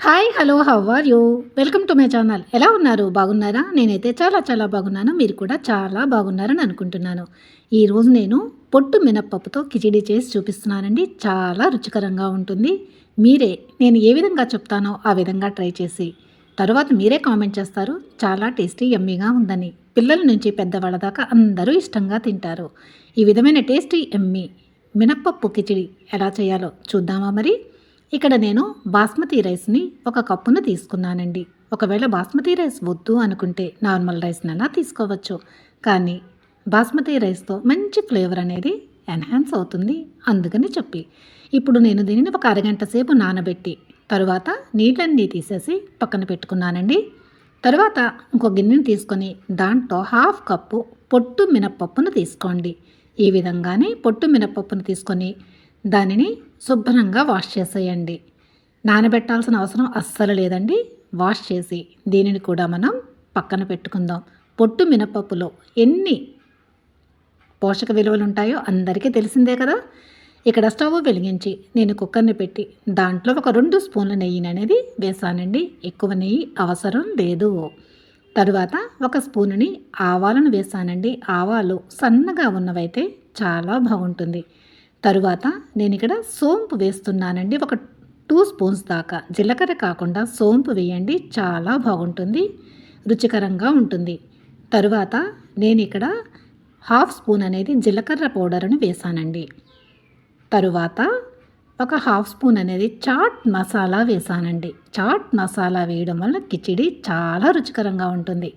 Hi hello how are you welcome to my channel ఎలా ఉన్నారు? బాగున్నారా? నేనైతే చాలా చాలా బాగున్నాను. మీరు కూడా చాలా బాగున్నారని అనుకుంటున్నాను. ఈరోజు నేను పొట్టు మినప్పప్పుతో కిచిడి చేసి చూపిస్తున్నానండి. చాలా రుచికరంగా ఉంటుంది. మీరే నేను ఏ విధంగా చెప్తానో ఆ విధంగా ట్రై చేసి. తర్వాత మీరే కామెంట్ చేస్తారు. చాలా టేస్టీ ఎమ్మీగా ఉందని. పిల్లల నుంచి పెద్దవాళ్ళ దాకా అందరూ ఇష్టంగా తింటారు. ఈ విధమైన టేస్టీ ఎమ్మీ మినప్పప్పు కిచిడి ఎలా చేయాలో చూద్దామా మరి? ఇక్కడ నేను బాస్మతి రైస్ని ఒక కప్పును తీసుకున్నానండి. ఒకవేళ బాస్మతి రైస్ వద్దు అనుకుంటే నార్మల్ రైస్నైనా తీసుకోవచ్చు. కానీ బాస్మతి రైస్తో మంచి ఫ్లేవర్ అనేది ఎన్హాన్స్ అవుతుంది అందుకని చెప్పి. ఇప్పుడు నేను దీనిని ఒక అరగంట సేపు నానబెట్టి తరువాత నీళ్ళన్నీ తీసేసి పక్కన పెట్టుకున్నానండి. తర్వాత ఇంకో గిన్నెని తీసుకొని దాంట్లో హాఫ్ కప్పు పొట్టు మినప్పప్పును తీసుకోండి. ఈ విధంగానే పొట్టు మినప్పప్పును తీసుకొని దానిని శుభ్రంగా వాష్ చేసేయండి. నానబెట్టాల్సిన అవసరం అస్సలు లేదండి. వాష్ చేసి దీనిని కూడా మనం పక్కన పెట్టుకుందాం. పొట్టు మినపప్పులో ఎన్ని పోషక విలువలు ఉంటాయో అందరికీ తెలిసిందే కదా? ఇక్కడ స్టవ్ వెలిగించి నేను కుక్కర్ని పెట్టి దాంట్లో ఒక రెండు స్పూన్ల నెయ్యిని అనేది వేసానండి. ఎక్కువ నెయ్యి అవసరం లేదు. తరువాత ఒక స్పూనుని ఆవాలను వేసానండి. ఆవాలు సన్నగా ఉన్నవైతే చాలా బాగుంటుంది. తరువాత నేను ఇక్కడ సోంపు వేస్తున్నానండి. ఒక టూ స్పూన్స్ దాకా. జీలకర్ర కాకుండా సోంపు వేయండి. చాలా బాగుంటుంది. రుచికరంగా ఉంటుంది. తరువాత నేను ఇక్కడ హాఫ్ స్పూన్ అనేది జీలకర్ర పౌడర్ను వేసానండి. తరువాత ఒక హాఫ్ స్పూన్ అనేది చాట్ మసాలా వేసానండి. చాట్ మసాలా వేయడం వల్ల కిచిడి చాలా రుచికరంగా ఉంటుంది.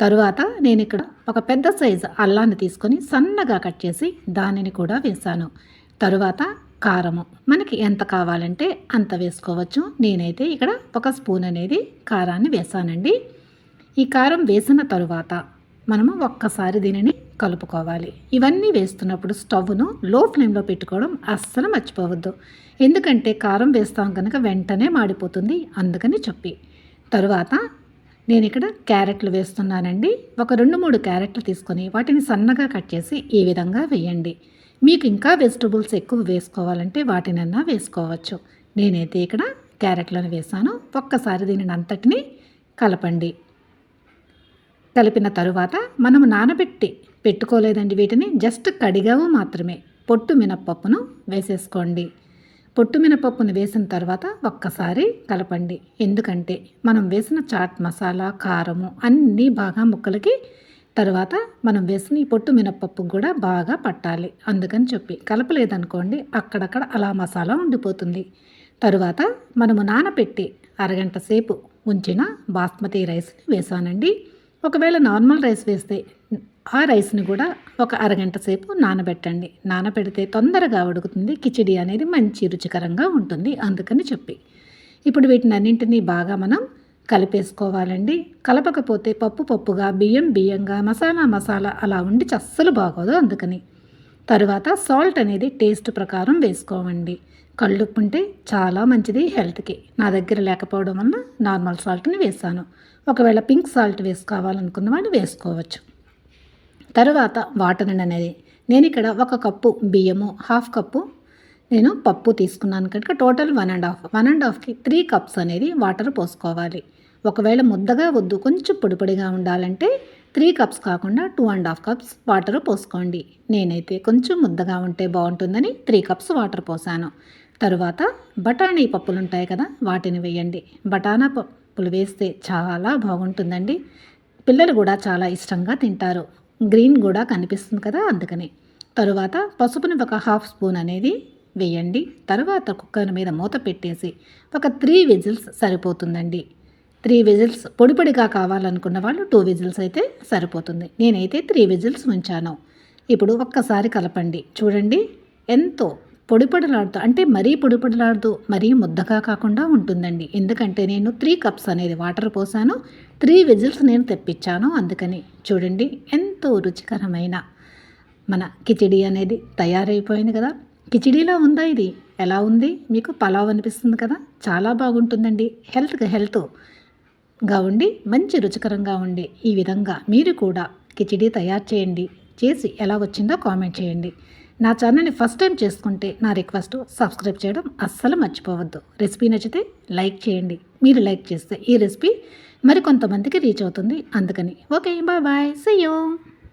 తరువాత నేను ఇక్కడ ఒక పెద్ద సైజు అల్లాన్ని తీసుకొని సన్నగా కట్ చేసి దానిని కూడా వేసాను తరువాత కారము. మనకి ఎంత కావాలంటే అంత వేసుకోవచ్చు. నేనైతే ఇక్కడ ఒక స్పూన్ అనేది కారాన్ని వేసానండి ఈ కారం వేసిన తరువాత మనము ఒక్కసారి దీనిని కలుపుకోవాలి. ఇవన్నీ వేస్తున్నప్పుడు స్టవ్ను లో ఫ్లేమ్లో పెట్టుకోవడం అస్సలు మర్చిపోవద్దు. ఎందుకంటే కారం వేస్తాం కనుక వెంటనే మాడిపోతుంది. అందుకని చెప్పి. తరువాత నేను ఇక్కడ క్యారెట్లు వేస్తున్నానండి. ఒక రెండు మూడు క్యారెట్లు తీసుకొని వాటిని సన్నగా కట్ చేసి ఈ విధంగా వేయండి. మీకు ఇంకా వెజిటబుల్స్ ఎక్కువ వేసుకోవాలంటే వాటినన్నా వేసుకోవచ్చు. నేనైతే ఇక్కడ క్యారెట్లను వేసాను. ఒక్కసారి దీనిని అంతటిని కలపండి. కలిపిన తరువాత మనము నానబెట్టి పెట్టుకోలేదండి వీటిని. జస్ట్ కడిగావు మాత్రమే. పొట్టు మినప్పప్పును వేసేసుకోండి. పొట్టు మినపప్పును వేసిన తర్వాత ఒక్కసారి కలపండి. ఎందుకంటే మనం వేసిన చాట్ మసాలా కారము అన్నీ బాగా ముక్కలకి తర్వాత మనం వేసిన ఈ పొట్టు మినపప్పు కూడా బాగా పట్టాలి. అందుకని చెప్పి కలపలేదనుకోండి అక్కడక్కడ అలా మసాలా ఉండిపోతుంది. తరువాత మనము నానబెట్టి అరగంట సేపు ఉంచిన బాస్మతి రైస్ని వేసానండి. ఒకవేళ నార్మల్ రైస్ వేస్తే ఆ రైస్ని కూడా ఒక అరగంట సేపు నానబెట్టండి. నానబెడితే తొందరగా ఉడుకుతుంది. కిచిడి అనేది మంచి రుచికరంగా ఉంటుంది అందుకని చెప్పి. ఇప్పుడు వీటిని అన్నింటినీ బాగా మనం కలిపేసుకోవాలండి. కలపకపోతే పప్పు పప్పుగా బియ్యం బియ్యంగా మసాలా మసాలా అలా ఉండి అస్సలు బాగోదు అందుకని. తరువాత సాల్ట్ అనేది టేస్ట్ ప్రకారం వేసుకోవండి. కళ్ళుప్పు ఉంటే చాలా మంచిది హెల్త్కి. నా దగ్గర లేకపోవడం వల్ల నార్మల్ సాల్ట్ని వేసాను. ఒకవేళ పింక్ సాల్ట్ వేసుకోవాలనుకున్న వాళ్ళు వేసుకోవచ్చు. తరువాత వాటర్ అనేది. నేను ఇక్కడ ఒక కప్పు బియ్యము హాఫ్ కప్పు నేను పప్పు తీసుకున్నాను. కనుక total one and half one and హాఫ్కి three cups అనేది వాటర్ పోసుకోవాలి. ఒకవేళ ముద్దగా వద్దు కొంచెం పొడిపొడిగా ఉండాలంటే త్రీ కప్స్ కాకుండా two and half cups water పోసుకోండి. నేనైతే కొంచెం ముద్దగా ఉంటే బాగుంటుందని త్రీ కప్స్ వాటర్ పోసాను. తరువాత బఠానీ పప్పులు ఉంటాయి కదా వాటిని వేయండి. బఠానా పప్పులు వేస్తే చాలా బాగుంటుందండి. పిల్లలు కూడా చాలా ఇష్టంగా తింటారు. గ్రీన్ కూడా కనిపిస్తుంది కదా అందుకని. తరువాత పసుపుని ఒక హాఫ్ స్పూన్ అనేది వేయండి. తర్వాత కుక్కర్ మీద మూత పెట్టేసి ఒక త్రీ విజిల్స్ సరిపోతుందండి. త్రీ విజిల్స్ పొడి పొడిగా కావాలనుకున్న వాళ్ళు టూ విజిల్స్ అయితే సరిపోతుంది. నేనైతే త్రీ విజిల్స్ ఉంచాను. ఇప్పుడు ఒక్కసారి కలపండి. చూడండి ఎంతో పొడిపొడలాడుతూ అంటే మరీ పొడిపొడలాడుతూ మరీ ముద్దగా కాకుండా ఉంటుందండి. ఎందుకంటే నేను త్రీ కప్స్ అనేది వాటర్ పోసాను త్రీ విజిల్స్ నేను తెప్పించాను అందుకని చూడండి ఎంతో రుచికరమైన మన కిచిడి అనేది తయారైపోయింది కదా. కిచిడీలా ఉందా ఇది? ఎలా ఉంది? మీకు పలావ్ అనిపిస్తుంది కదా? చాలా బాగుంటుందండి. హెల్త్కి హెల్త్గా ఉండి మంచి రుచికరంగా ఉండి ఈ విధంగా మీరు కూడా కిచిడీ తయారు చేయండి. చేసి ఎలా వచ్చిందో కామెంట్ చేయండి. నా ఛానల్ని ఫస్ట్ టైం చేసుకుంటే నా రిక్వెస్ట్ సబ్స్క్రైబ్ చేయడం అస్సలు మర్చిపోవద్దు. రెసిపీ నచ్చితే లైక్ చేయండి. మీరు లైక్ చేస్తే ఈ రెసిపీ మరికొంతమందికి రీచ్ అవుతుంది. అందుకని okay bye bye. See you